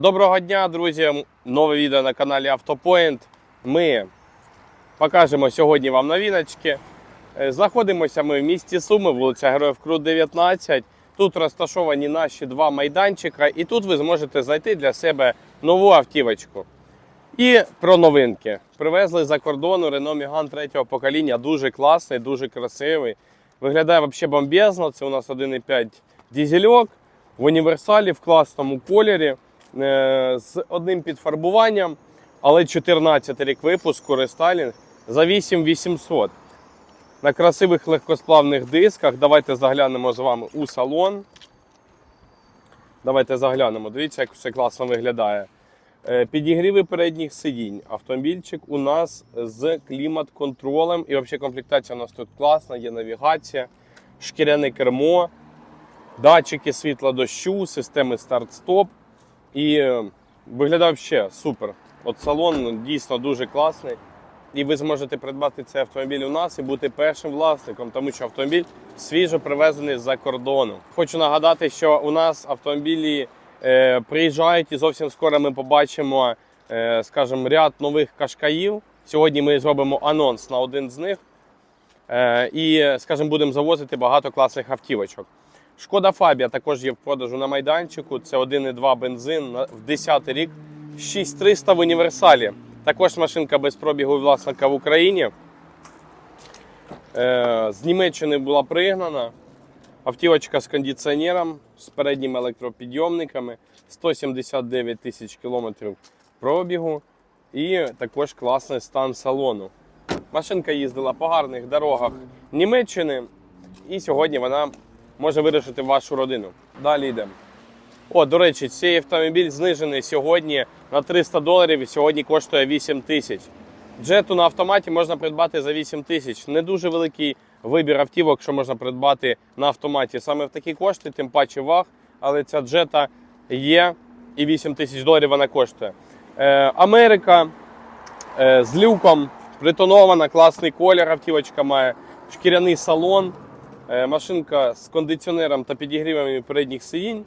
Доброго дня, друзі! Нове відео на каналі Автопоінт. Ми покажемо сьогодні вам новіночки. Е, Знаходимося ми в місті Суми, вулиця Героїв Крут 19. Тут розташовані наші два майданчика, і тут ви зможете знайти для себе нову автівочку. І про новинки. Привезли за кордону Renault Megane третього покоління. Дуже класний, дуже красивий. Виглядає взагалі бомбезно. Це у нас 1,5 дізельок в універсалі в класному кольорі з одним підфарбуванням, але 14 рік випуску рестайлінг за 8800. На красивих легкосплавних дисках. Давайте заглянемо з вами у салон. Давайте заглянемо. Дивіться, як все класно виглядає. Е, Підігріви передніх сидінь. Автомобільчик у нас з клімат-контролем. І взагалі комплектація у нас тут класна, є навігація, шкіряне кермо, датчики світла дощу, системи старт-стоп. І е, виглядає взагалі супер. От салон дійсно дуже класний. І ви зможете придбати цей автомобіль у нас і бути першим власником, тому що автомобіль свіжо привезений з-за кордону. Хочу нагадати, що у нас автомобілі е, приїжджають і зовсім скоро ми побачимо, е, скажімо, ряд нових кашкаїв. Сьогодні ми зробимо анонс на один з них. Е, і, скажімо, будемо завозити багато класних автівочок. Шкода Фабія також є в продажу на майданчику. Це 1,2 бензин в 10 рік, 6300 в універсалі. Також машинка без пробігу власника в Україні. Е, З Німеччини була пригнана. Автівочка з кондиціонером, з передніми електропідйомниками, 179 тисяч кілометрів пробігу і також класний стан салону. Машинка їздила по гарних дорогах Німеччини, і сьогодні вона може вирішити вашу родину. Далі йдемо. О, до речі, цей автомобіль знижений сьогодні на 300 доларів і сьогодні коштує 8 тисяч. Джету на автоматі можна придбати за 8 тисяч. Не дуже великий вибір автівок, що можна придбати на автоматі. Саме в такі кошти, тим паче ваг, але ця джета є і 8 тисяч доларів вона коштує. Е, Америка е, з люком, притонована, класний колір автівочка має, шкіряний салон, машинка з кондиціонером та підігрівами передніх сидінь,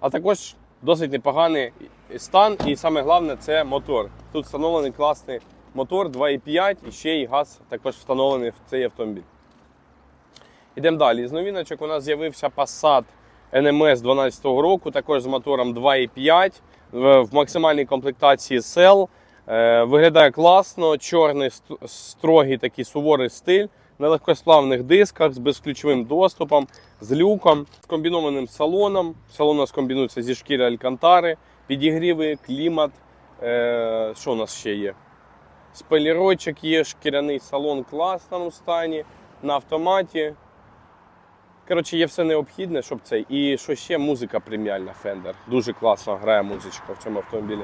а також досить непоганий стан. І саме головне це мотор. Тут встановлений класний мотор 2,5 і ще й газ також встановлений в цей автомобіль. Йдемо далі. З новіночок у нас з'явився Passat NMS 12 року, також з мотором 2,5 в максимальній комплектації Cell. Е, Виглядає класно, чорний строгий такий суворий стиль на легкосплавних дисках з безключовим доступом, з люком, з комбінованим салоном. Салон у нас комбінується зі шкіри Алькантари, підігріви, клімат. Е, Що у нас ще є? Спойлерочок є, шкіряний салон в класному стані, на автоматі. Коротше, є все необхідне, щоб цей. І що ще музика преміальна Fender. Дуже класно грає музичка в цьому автомобілі.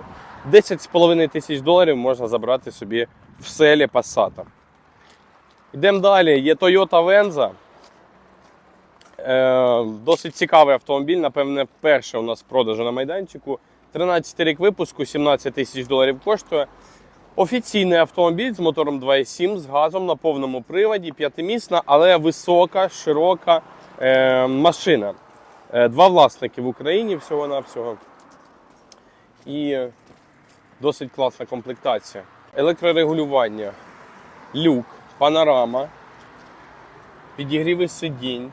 10,5 тисяч доларів можна забрати собі в селі Passat. Йдемо далі. Є Toyota Venza. Е, досить цікавий автомобіль, напевне, перший у нас в продажу на майданчику. 13 рік випуску, 17 тисяч доларів коштує. Офіційний автомобіль з мотором 2.7 з газом на повному приводі, п'ятимісна, але висока, широка е, машина. Е, два власники в Україні всього-навсього. І досить класна комплектація. Електрорегулювання, люк, панорама, підігріви сидінь,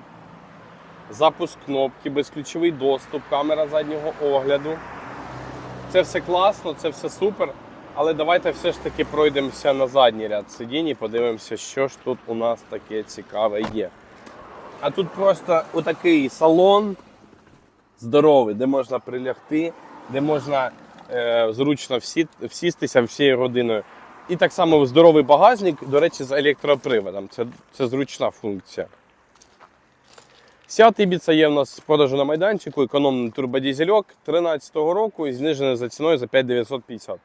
запуск кнопки, безключовий доступ, камера заднього огляду. Це все класно, це все супер. Але давайте все ж таки пройдемося на задній ряд сидінь і подивимося, що ж тут у нас таке цікаве є. А тут просто отакий салон здоровий, де можна прилягти, де можна е, зручно всі, всістися всією родиною. І так само здоровий багажник, до речі, з електроприводом. Це, це зручна функція. Seat Ibiza є в нас в продажу на майданчику, економний турбодізельок 13-го року і знижений за ціною за 5950.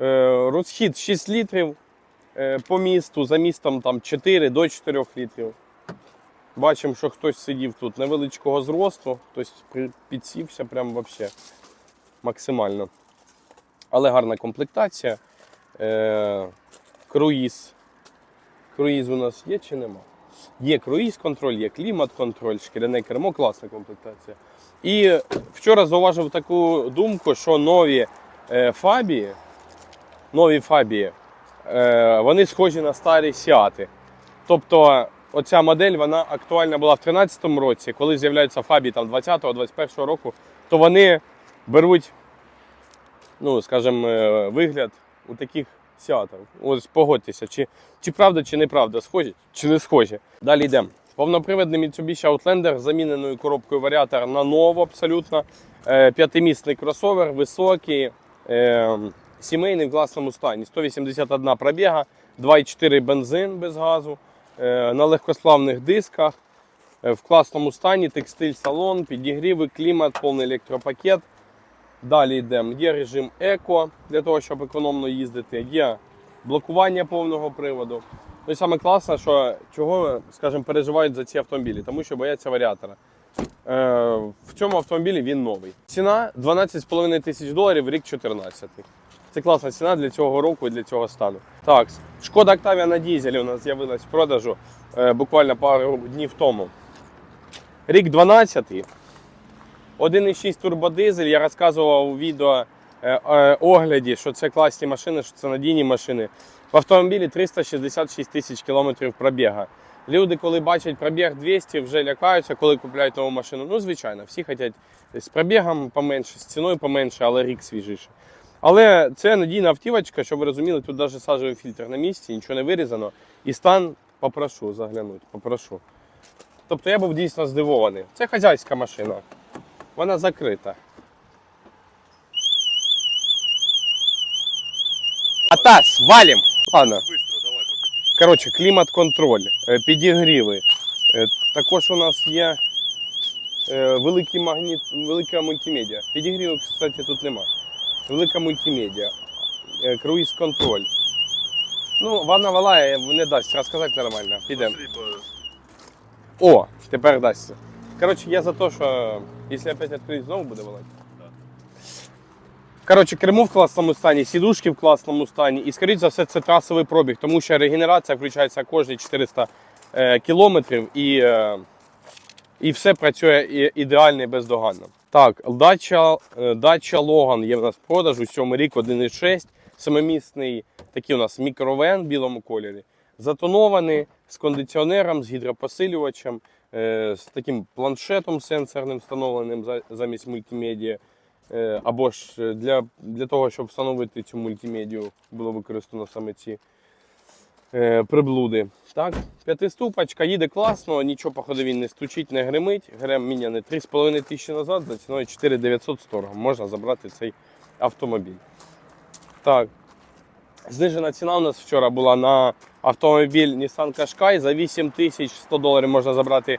Е, Розхід 6 літрів е, по місту, за містом там 4 до 4 літрів. Бачимо, що хтось сидів тут невеличкого зросту, хтось підсівся прям вообще максимально. Але гарна комплектація. Е, Круїз. Круїз у нас є чи нема? Є круїз-контроль, є клімат-контроль, шкіряне кермо, класна комплектація. І вчора зауважив таку думку, що нові е, фабії, нові фабії, е, вони схожі на старі сіати. Тобто оця модель вона актуальна була в 2013 році, коли з'являються фабії там 20-21 року, то вони беруть, ну, скажімо, е, вигляд у таких сіатів. Ось погодьтеся, чи, чи правда, чи неправда, схожі, чи не схожі. Далі йдемо. Повноприводний Mitsubishi Outlander з заміненою коробкою варіатор на ново абсолютно. Е, П'ятимісний кросовер, високий, е, сімейний в класному стані. 181 пробіга, 2,4 бензин без газу, е, на легкосплавних дисках, в класному стані, текстиль салон, підігріви, клімат, повний електропакет. Далі йдемо. Є режим еко для того, щоб економно їздити. Є блокування повного приводу. Ну і саме класне, що чого, скажімо, переживають за ці автомобілі, тому що бояться варіатора. Е, в цьому автомобілі він новий. Ціна 12,5 тисяч доларів, рік 14. Це класна ціна для цього року і для цього стану. Так, шкода Octavia на дізелі у нас з'явилась в продажу е, буквально пару днів тому. Рік 12. 1,6 турбодизель. Я розказував у відео е, е, огляді, що це класні машини, що це надійні машини. В автомобілі 366 тисяч кілометрів пробіга. Люди, коли бачать пробіг 200, вже лякаються, коли купляють нову машину. Ну, звичайно, всі хочуть з пробігом поменше, з ціною поменше, але рік свіжіше. Але це надійна автівочка, щоб ви розуміли, тут навіть сажевий фільтр на місці, нічого не вирізано. І стан попрошу заглянути, попрошу. Тобто я був дійсно здивований. Це хазяйська машина. Вона закрита. Атас, валим! Ладно. Коротше, клімат-контроль, е, підігріви. Е, Також у нас є е, великий магніт, велика мультимедіа. Підігрівів, кстати, тут нема. Велика мультимедіа. Е, Круїз-контроль. Ну, ванна валає, не дасть розказати нормально. Підемо. О, тепер дасться. Коротше, я за те, що якщо опять відкрити, знову буде валати. Да. Коротше, кермо в класному стані, сідушки в класному стані. І, скоріш за все, це трасовий пробіг, тому що регенерація включається кожні 400 е, кілометрів і, е, і все працює ідеально і бездоганно. Так, дача, е, дача Логан є в нас в продажу, сьомий рік 1,6. Семимісний такий у нас мікровен в білому кольорі. Затонований з кондиціонером, з гідропосилювачем, з таким планшетом сенсорним встановленим замість мультимедіа. Е, Або ж е, для, для того, щоб встановити цю мультимедію, було використано саме ці е, приблуди. Так, п'ятиступочка їде класно, нічого по ходовій не стучить, не гримить. Грем міняний 3,5 тисячі назад за ціною 4900 з торгом. Можна забрати цей автомобіль. Так. Знижена ціна у нас вчора була на автомобіль Nissan Qashqai. За 8100 доларів можна забрати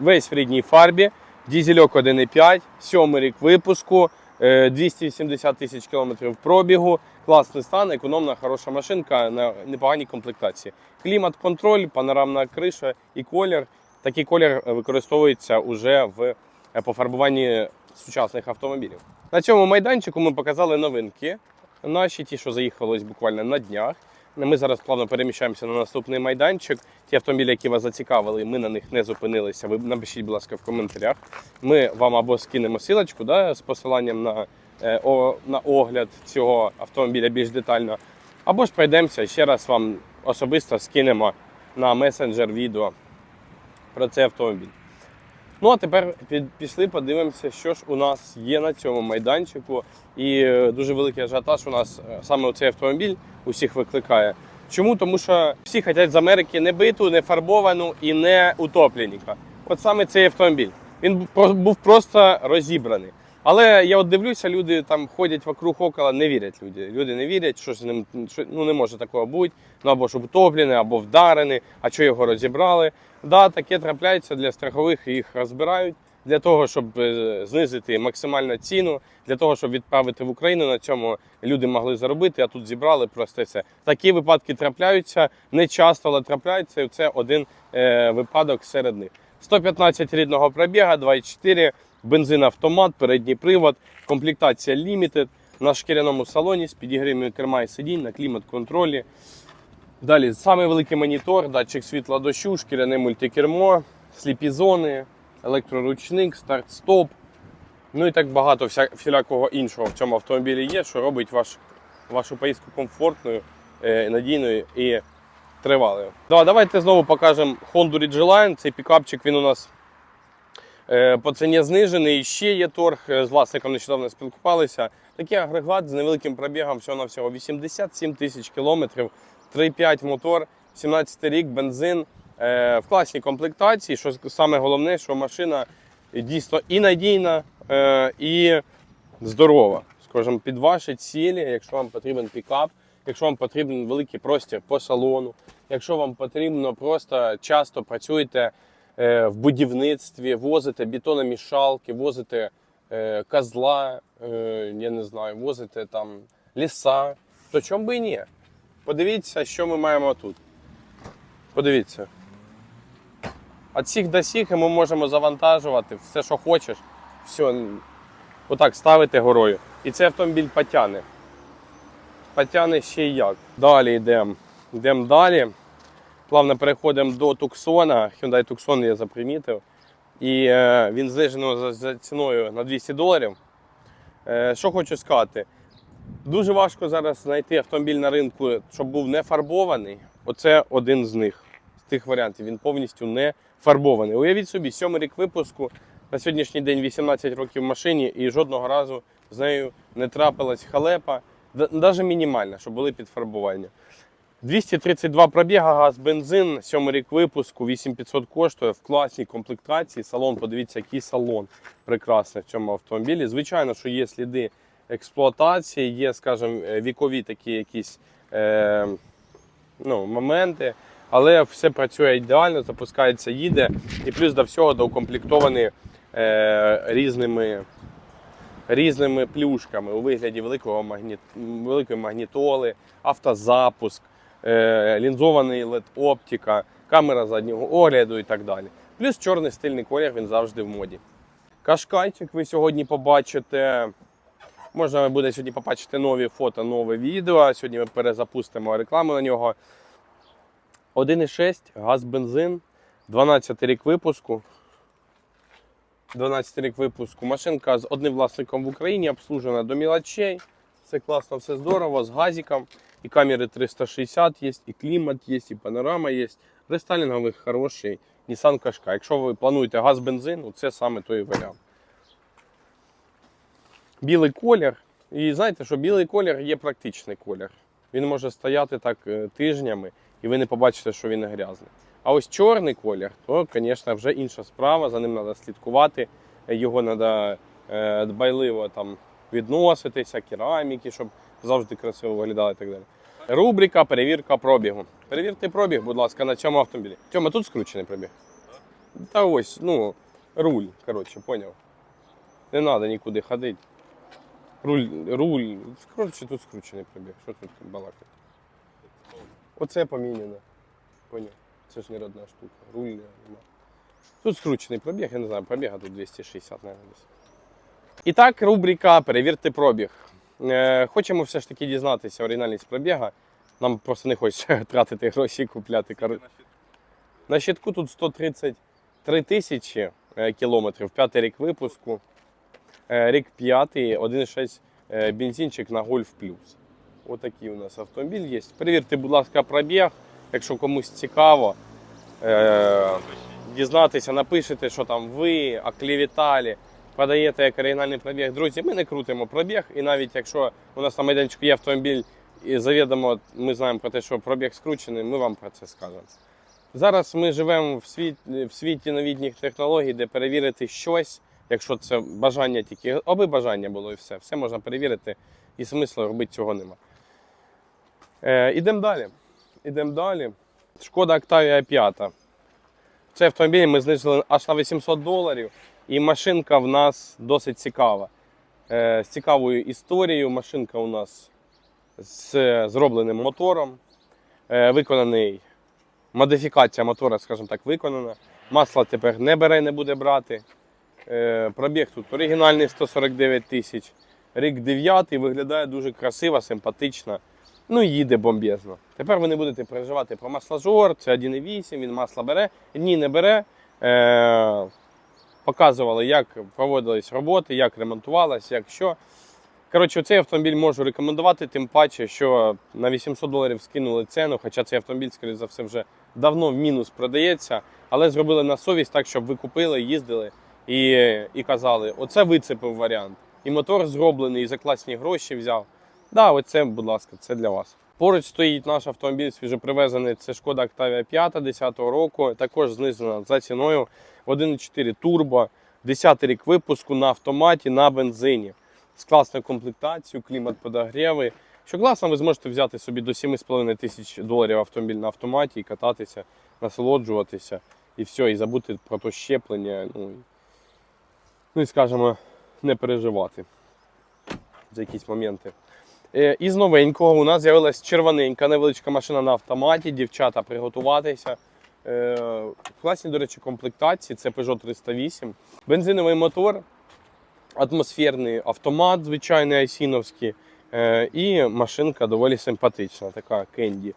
весь в рідній фарбі. Дізельок 1,5, сьомий рік випуску, е, 280 тисяч кілометрів пробігу. Класний стан, економна, хороша машинка на непоганій комплектації. Клімат-контроль, панорамна криша і колір. Такий колір е, використовується уже в е, пофарбуванні сучасних автомобілів. На цьому майданчику ми показали новинки. Наші ті, що заїхали ось буквально на днях. Ми зараз плавно переміщаємося на наступний майданчик. Ті автомобілі, які вас зацікавили, ми на них не зупинилися. Ви напишіть, будь ласка, в коментарях. Ми вам або скинемо силочку да, з посиланням на, е, о, на огляд цього автомобіля більш детально. Або ж пройдемося ще раз вам особисто скинемо на месенджер відео про цей автомобіль. Ну а тепер пішли, подивимося, що ж у нас є на цьому майданчику. І е, дуже великий ажіотаж у нас е, саме цей автомобіль усіх викликає. Чому? Тому що всі хочуть з Америки не биту, не фарбовану і не утопленіка. От саме цей автомобіль. Він був просто розібраний. Але я от дивлюся, люди там ходять вокруг около, не вірять люди. Люди не вірять, що з ним ну, не може такого бути. Ну або щоб утоплений, або вдарений, а що його розібрали. Да, таке трапляється для страхових, їх розбирають для того, щоб е, знизити максимально ціну, для того, щоб відправити в Україну. На цьому люди могли заробити, а тут зібрали просто все. Такі випадки трапляються не часто, але трапляються. І це один е, випадок серед них. 115 рідного пробіга, 2,4, бензин автомат, передній привод, комплектація Limited на шкіряному салоні з підігрівами керма і сидінь, на клімат-контролі. Далі самий великий монітор, датчик світла дощу, шкіряне мультикермо, сліпі зони, електроручник, старт-стоп. Ну і так багато всілякого іншого в цьому автомобілі є, що робить ваш, вашу поїздку комфортною, е, надійною і тривалою. Да, давайте знову покажемо Honda Ridgeline. Цей пікапчик він у нас по ціні знижений. Ще є торг. е, З власником нещодавно спілкувалися. Такий агрегат з невеликим пробігом всього-навсього 87 тисяч кілометрів, 3,5 мотор, 17 рік, бензин. Е, В класній комплектації. Що саме головне, що машина дійсно і надійна, е, і здорова. Скажімо, під ваші цілі, якщо вам потрібен пікап, якщо вам потрібен великий простір по салону, якщо вам потрібно просто часто працюєте е, в будівництві, возите бетономішалки, возите е, козла, е, я не знаю, возите там ліса, то чому би і ні? Подивіться, що ми маємо тут. Подивіться. От сіх до сіх ми можемо завантажувати все, що хочеш. Все, отак ставити горою. І цей автомобіль потягне. Потягне ще й як. Далі йдемо. Йдемо далі. Плавно переходимо до Туксона. Hyundai Tucson я запримітив. І е, він знижений за, за ціною на 200 доларів. Е, що хочу сказати. Дуже важко зараз знайти автомобіль на ринку, щоб був не фарбований. Оце один з них, з тих варіантів. Він повністю не фарбований. Уявіть собі, сьомий рік випуску, на сьогоднішній день 18 років в машині, і жодного разу з нею не трапилась халепа, навіть мінімальна, щоб були підфарбування. 232 пробіга, газ, бензин, сьомий рік випуску, 8500 коштує в класній комплектації. Салон, подивіться, який салон прекрасний в цьому автомобілі. Звичайно, що є сліди експлуатації, є, скажімо, вікові такі якісь е, ну, моменти, але все працює ідеально, запускається, їде. І плюс до всього доукомплектований е, різними, різними плюшками у вигляді великого магніт, великої магнітоли, автозапуск, е, лінзований LED-оптика, камера заднього огляду і так далі. Плюс чорний стильний колір, він завжди в моді. Кашкайчик ви сьогодні побачите. Можна буде сьогодні побачити нові фото, нове відео. Сьогодні ми перезапустимо рекламу на нього. 1,6 газ бензин, 12 рік випуску. 12 рік випуску. Машинка з одним власником в Україні, обслужена до мілочей. Все класно, все здорово, з газиком. І камери 360 є, і клімат є, і панорама є. Рестайлінговий хороший Nissan Qashqai. Якщо ви плануєте газ бензин, це саме той варіант білий колір. І знаєте, що білий колір є практичний колір. Він може стояти так е, тижнями, і ви не побачите, що він грязний. А ось чорний колір, то, звісно, вже інша справа. За ним треба слідкувати. Його треба дбайливо там відноситися, кераміки, щоб завжди красиво виглядало і так далі. Рубрика перевірка пробігу. Перевірте пробіг, будь ласка, на цьому автомобілі. Тьома, тут скручений пробіг. Та ось, ну, руль, коротше, поняв. Не треба нікуди ходити. Руль, руль. Коротше, тут скручений пробіг. Що тут балакати? Оце поміняно. Поняв. Це ж не родна штука. Руль нема. Тут скручений пробіг, я не знаю, пробіга тут 260, мабуть. І так, рубрика Перевірте пробіг. Е, хочемо все ж таки дізнатися оригінальність пробіга. Нам просто не хочеться тратити гроші, купляти. кор- На щитку тут 133 тисячі е, кілометрів, п'ятий рік випуску. Е, Рік п'ятий, 1,6 е, бензинчик на Golf Plus. Отакий у нас автомобіль є. Перевірте, будь ласка, пробіг, якщо комусь цікаво. Дізнатися, напишете, що там ви оклеветали, подаєте як оригінальний пробіг. Друзі, ми не крутимо пробіг, і навіть якщо у нас на майданчику є автомобіль, і завідомо ми знаємо про те, що пробіг скручений, ми вам про це скажемо. Зараз ми живемо в світі, в світі новітніх технологій, де перевірити щось, якщо це бажання тільки, аби бажання було і все. Все можна перевірити, і смислу робити цього нема. Е, ідемо далі. Ідемо далі. Шкода Octavia 5. Цей автомобіль ми знизили аж на 800 доларів, і машинка в нас досить цікава. Е, з цікавою історією. Машинка у нас з зробленим мотором. Е, виконаний модифікація мотора, скажімо так, виконана. Масло тепер не бере, не буде брати. Е, Пробіг тут оригінальний 149 тисяч. Рік 9 виглядає дуже красиво, симпатично. Ну, їде бомбезно. Тепер ви не будете переживати про масложор, це 1,8, він масло бере, ні, не бере. Показували, як проводились роботи, як ремонтувалось, як що. Коротше, цей автомобіль можу рекомендувати, тим паче, що на 800 доларів скинули ціну, хоча цей автомобіль, скоріше за все, вже давно в мінус продається, але зробили на совість так, щоб ви купили, їздили і, і казали, оце вицепив варіант. І мотор зроблений, і за класні гроші взяв. Да, оце, будь ласка, це для вас. Поруч стоїть наш автомобіль свіжопривезений. Це шкода Octavia 5 10-го року. Також знизена за ціною 1,4 турбо, 10 рік випуску на автоматі на бензині. З класною комплектацією, клімат подогріви. Що класно, ви зможете взяти собі до 7,5 тисяч доларів автомобіль на автоматі і кататися, насолоджуватися і все, і забути про то щеплення. Ну, ну і скажімо, не переживати за якісь моменти. Е, Із новенького у нас з'явилась червоненька невеличка машина на автоматі. Дівчата, приготуватися. Е, Класні, до речі, комплектації. Це Peugeot 308. Бензиновий мотор, атмосферний автомат, звичайний айсіновський. Е, І машинка доволі симпатична, така кенді.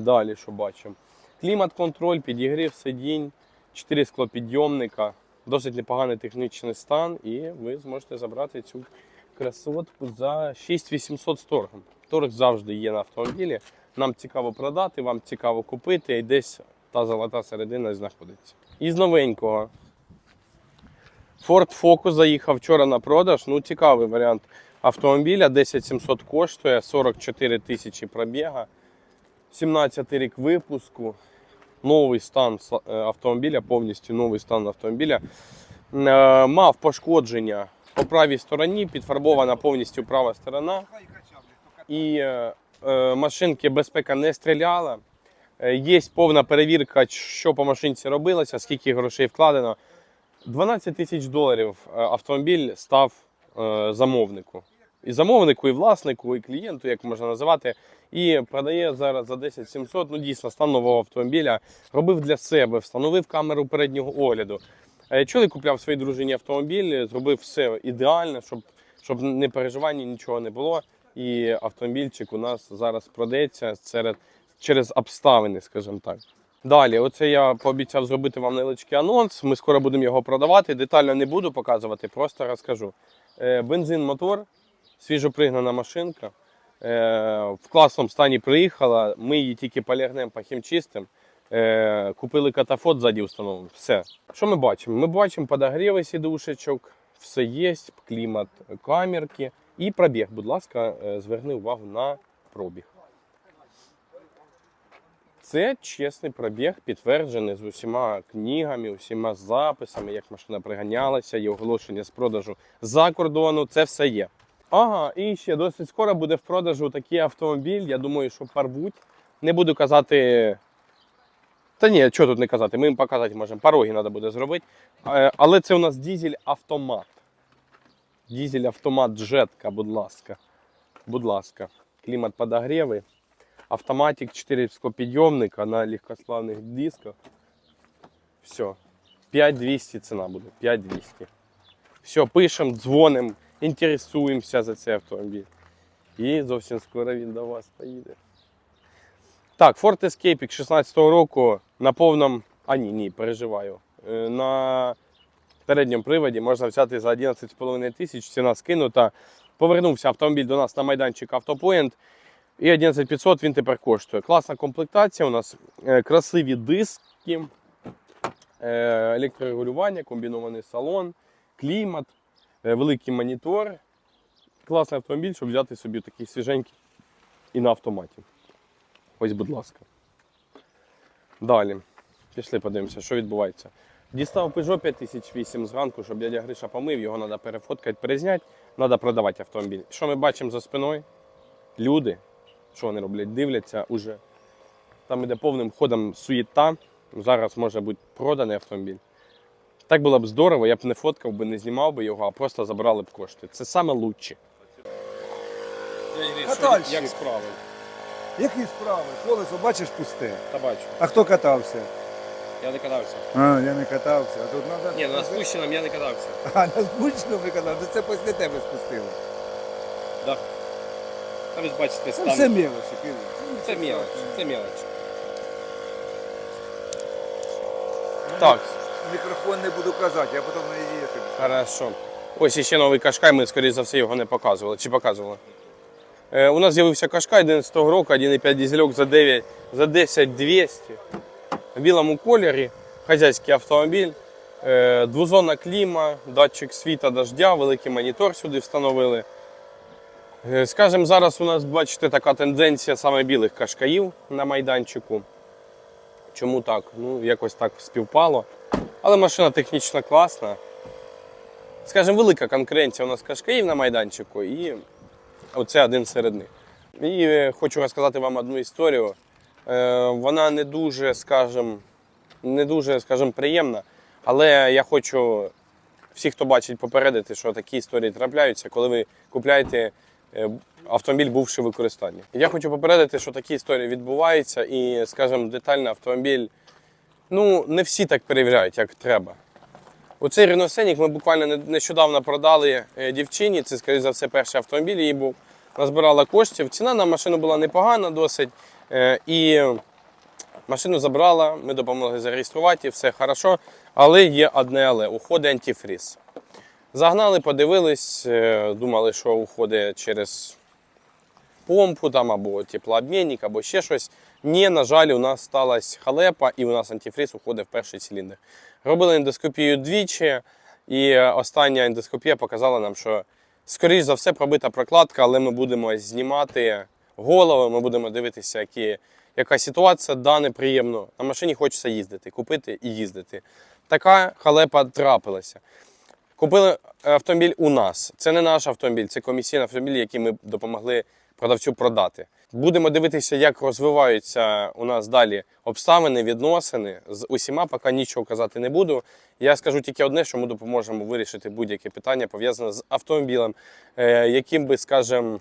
Далі, що бачимо? Клімат-контроль, підігрів сидінь, 4 склопідйомника, досить непоганий технічний стан, і ви зможете забрати цю красотку за 6800 з торгом. Торг завжди є на автомобілі. Нам цікаво продати, вам цікаво купити, і десь та золота середина знаходиться. Із новенького. Ford Focus заїхав вчора на продаж. Ну, цікавий варіант автомобіля. 10700 коштує, 44 тисячі пробіга, 17 рік випуску. Новий стан е, автомобіля, повністю новий стан автомобіля. Е, Мав пошкодження по правій стороні, підфарбована повністю права сторона. І е, е, машинки безпека не стріляла. Е, Є повна перевірка, що по машинці робилося, скільки грошей вкладено. 12 тисяч доларів е, автомобіль став е, замовнику. І замовнику, і власнику, і клієнту, як можна називати. І продає зараз за 10 700. Ну дійсно стан нового автомобіля. Робив для себе, встановив камеру переднього огляду. Чоловік купляв своїй дружині автомобіль, зробив все ідеально, щоб, щоб не переживання, нічого не було. І автомобільчик у нас зараз продається серед, через обставини, скажімо так. Далі, оце я пообіцяв зробити вам невеличкий анонс. Ми скоро будемо його продавати. Детально не буду показувати, просто розкажу. Е, Бензин, мотор, свіжопригнана машинка. Е, В класному стані приїхала. Ми її тільки полягнемо похімчистим. Е, Купили катафот ззаді встановимо. Все. Що ми бачимо? Ми бачимо подогріви сідушечок, все є, клімат камерки і пробіг. Будь ласка, е, зверни увагу на пробіг. Це чесний пробіг, підтверджений з усіма книгами, усіма записами, як машина приганялася, є оголошення з продажу за кордону. Це все є. Ага, і ще досить скоро буде в продажу такий автомобіль. Я думаю, що порвуть. Не буду казати. Та ні, що тут не казати, ми їм показати можемо. Пороги треба буде зробити. Е, Але це у нас дізель автомат. Дізель автомат джетка, будь ласка. Будь ласка. Клімат подогріви. Автоматик 4 склопідйомника на легкославних дисках. Все. 5200 ціна буде. 5200. Все, пишемо, дзвонимо, інтересуємося за цей автомобіль. І зовсім скоро він до вас поїде. Так, Ford Escape 16 року на повному. А ні, ні, переживаю. Е, На передньому приводі можна взяти за 11,5 тисяч, ціна скинута. Повернувся автомобіль до нас на майданчик Автопоінт. І 11500 він тепер коштує. Класна комплектація у нас, е, красиві диски, е, електрорегулювання, комбінований салон, клімат, великий монітор. Класний автомобіль, щоб взяти собі такий свіженький і на автоматі. Ось, будь ласка. Далі. Пішли подивимося, що відбувається. Дістав Peugeot 5008 зранку, щоб дядя Гриша помив, його треба перефоткати, перезняти, треба продавати автомобіль. Що ми бачимо за спиною? Люди, що вони роблять, дивляться уже. Там іде повним ходом суєта. Зараз може бути проданий автомобіль. Так було б здорово, я б не фоткав би, не знімав би його, а просто забрали б кошти. Це саме лучше. Катальщик. Як справи? Які справи? Колесо, бачиш, пусте. Та бачу. А хто катався? Я не катався. А, я не катався. А тут треба... Ні, на спущеному я не катався. А, на спущеному ви катався? Це після тебе спустили. Да. Та ви ж бачите Ну, стан. Це мелочі, Кирил. Це мелоч, це мелоч. Так, Мікрофон не буду казати, я потім не тобі. хорошо. Ось ще новий кашкай, ми, скоріше за все, його не показували. Чи показували? Е, у нас з'явився кашкай 11 року, 1,5 дизельок за 9, за 10 200. В білому кольорі, хазяйський автомобіль, е, двозонна кліма, датчик світа дождя, великий монітор сюди встановили. Е, Скажем, зараз у нас, бачите, така тенденція саме білих кашкаїв на майданчику. Чому так? Ну, якось так співпало. Але машина технічно класна. Скажем, велика конкуренція у нас кашкаїв на майданчику, і оце один серед них. І е, хочу розказати вам одну історію. Е, Вона не дуже, скажем, не дуже, скажем, приємна, але я хочу всіх, хто бачить, попередити, що такі історії трапляються, коли ви купляєте е, автомобіль, бувши в використанні. Я хочу попередити, що такі історії відбуваються, і, скажімо, детальний автомобіль, ну, не всі так перевіряють, як треба. Оцей Scenic ми буквально нещодавно продали е, дівчині. Це, скоріше за все, перший автомобіль її був. Назбирала коштів. Ціна на машину була непогана досить. Е, І машину забрала, ми допомогли зареєструвати, все хорошо. Але є одне але уходить антифріз. Загнали, подивились, е, думали, що уходить через помпу там, або теплообмінник, або ще щось. Ні, на жаль, у нас сталася халепа, і у нас антифріз уходить в перший циліндр. Робили ендоскопію двічі, і остання ендоскопія показала нам, що, скоріш за все, пробита прокладка, але ми будемо знімати голови, ми будемо дивитися, які, яка ситуація, да, неприємно. На машині хочеться їздити, купити і їздити. Така халепа трапилася. Купили автомобіль у нас. Це не наш автомобіль, це комісійний автомобіль, який ми допомогли продавцю продати. Будемо дивитися, як розвиваються у нас далі обставини, відносини. З усіма поки нічого казати не буду. Я скажу тільки одне, що ми допоможемо вирішити будь-яке питання пов'язане з автомобілем, е, яким би, скажімо,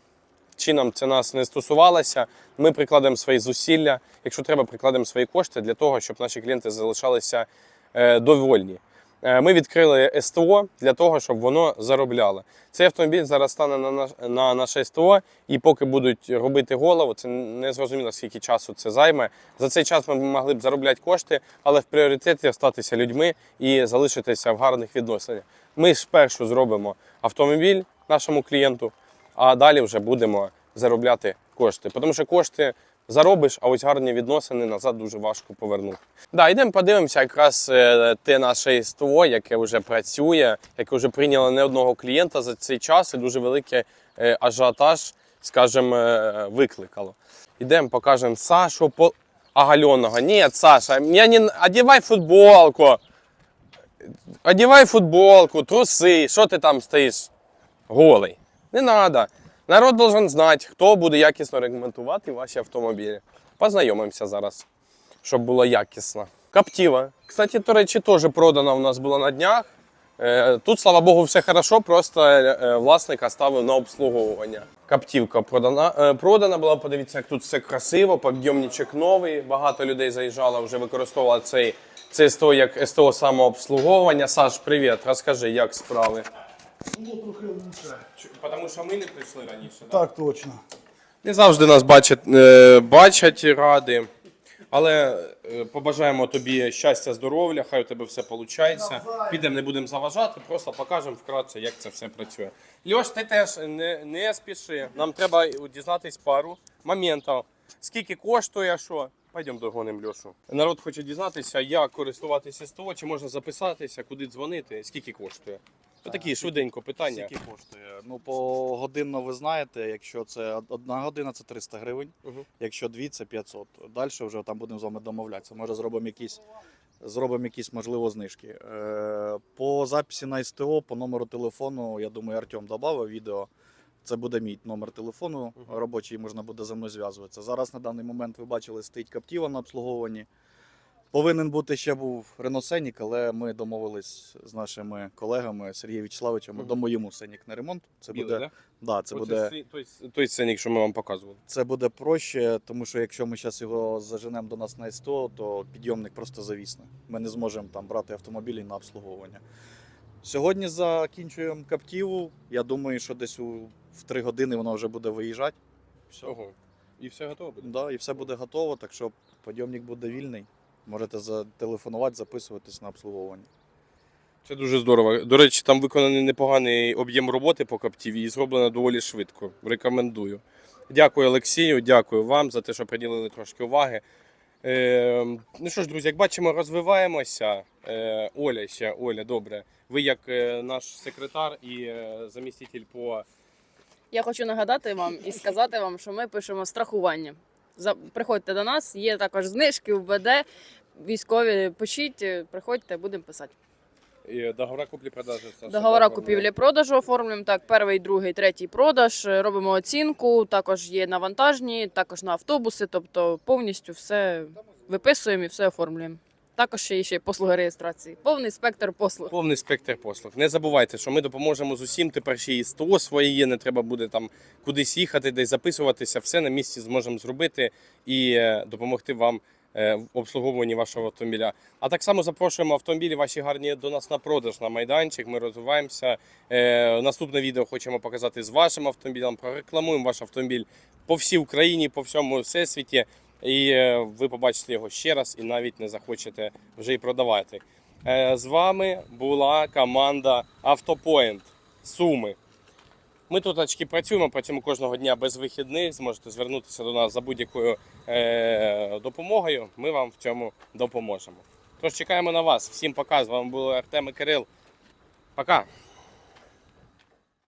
чином це нас не стосувалося. Ми прикладемо свої зусилля, якщо треба, прикладемо свої кошти для того, щоб наші клієнти залишалися е, довольні. Е, Ми відкрили СТО для того, щоб воно заробляло. Цей автомобіль зараз стане на наш, на наше СТО, і поки будуть робити голову, це не зрозуміло, скільки часу це займе. За цей час ми могли б заробляти кошти, але в пріоритеті статися людьми і залишитися в гарних відносинах. Ми спершу зробимо автомобіль нашому клієнту, а далі вже будемо заробляти кошти. Тому що кошти заробиш, а ось гарні відносини назад дуже важко повернути. Да, йдемо подивимося якраз е, те наше СТО, яке вже працює, яке вже прийняло не одного клієнта за цей час і дуже великий е, ажіотаж, скажімо, е, викликало. Йдемо, покажемо Сашу по оголеного. Ні, Саша, я не... одівай футболку. Одівай футболку, труси, що ти там стоїш? Голий. Не треба. Народ должен знати, хто буде якісно ремонтувати ваші автомобілі. Познайомимося зараз, щоб було якісно. Каптіва. Кстати, до речі, теж продана у нас була на днях. Е, Тут, слава Богу, все хорошо, просто е, власник оставив на обслуговування. Каптівка продана, е, продана була. Подивіться, як тут все красиво, підйомничок новий. Багато людей заїжджало, вже використовували цей, цей СТО як СТО самообслуговування. Саш, привіт, розкажи, як справи. Було трохи лучше. Тому що ми не прийшли раніше. Так точно. Не завжди нас бачать, е, бачать ради. Але е, побажаємо тобі щастя, здоров'я, хай у тебе все виходить. Підемо, не будемо заважати, просто покажемо вкратце, як це все працює. Льош, ти теж не, не спіши. Нам треба дізнатись пару моментів. Скільки коштує, що. Пойдемо догонимо Льошу. Народ хоче дізнатися, як користуватися СТО, чи можна записатися, куди дзвонити, скільки коштує. Такі швиденько питання. Скільки коштує? Ну, по годинно ви знаєте, якщо це одна година, це 300 гривень, Мгм. якщо дві, це 500. Далі вже там будемо з вами домовлятися. Може, зробимо якісь, зробимо якісь можливо знижки. Е, по записі на СТО, по номеру телефону, я думаю, Артем додав відео. Це буде мій номер телефону робочий, можна буде зі мною зв'язуватися. Зараз на даний момент ви бачили, стоїть Каптіва на обслуговуванні. Повинен бути ще був Рено Сенік, але ми домовились з нашими колегами Сергієм Вячеславовичем. Мгм. Дамо Сенік на ремонт. Це Білий, буде, да? да, це Оце буде, той, той сценік, що ми вам показували. це буде проще, тому що якщо ми зараз його заженемо до нас на СТО, то підйомник просто завісне. Ми не зможемо там брати автомобілі на обслуговування. Сьогодні закінчуємо каптіву. Я думаю, що десь у, в 3 години воно вже буде виїжджати. Все. Ого. І все готово буде? Да, і все буде готово, так що підйомник буде вільний. Можете зателефонувати, записуватись на обслуговування. Це дуже здорово. До речі, там виконаний непоганий об'єм роботи по каптіві і зроблено доволі швидко. Рекомендую. Дякую Олексію, дякую вам за те, що приділили трошки уваги. Е, ну що ж, друзі, як бачимо, розвиваємося. Е, Оля ще, Оля, добре. Ви як е, наш секретар і е, заміститель по Я хочу нагадати вам і сказати вам, що ми пишемо страхування. За- Приходьте до нас, є також знижки в БД. Військові пишіть, приходьте, будемо писати. і договора куплі-продажі. Договора купівлі-продажу оформлюємо. Так, перший, другий, третій продаж. Робимо оцінку. Також є на вантажні, також на автобуси. Тобто повністю все виписуємо і все оформлюємо. Також є ще послуги реєстрації. Повний спектр послуг. Повний спектр послуг. Не забувайте, що ми допоможемо з усім. Тепер ще і СТО своє не треба буде там кудись їхати, десь записуватися. Все на місці зможемо зробити і е, допомогти вам е, в обслуговуванні вашого автомобіля. А так само запрошуємо автомобілі ваші гарні до нас на продаж на майданчик. Ми розвиваємося. Е, Наступне відео хочемо показати з вашим автомобілем. Прорекламуємо ваш автомобіль по всій Україні, по всьому всесвіті. І е, ви побачите його ще раз і навіть не захочете вже й продавати. Е, З вами була команда Автопоінт Суми. Ми тут очки працюємо, працюємо кожного дня без вихідних. Зможете звернутися до нас за будь-якою е, допомогою. Ми вам в цьому допоможемо. Тож чекаємо на вас. Всім пока. З вами були Артем і Кирил. Пока.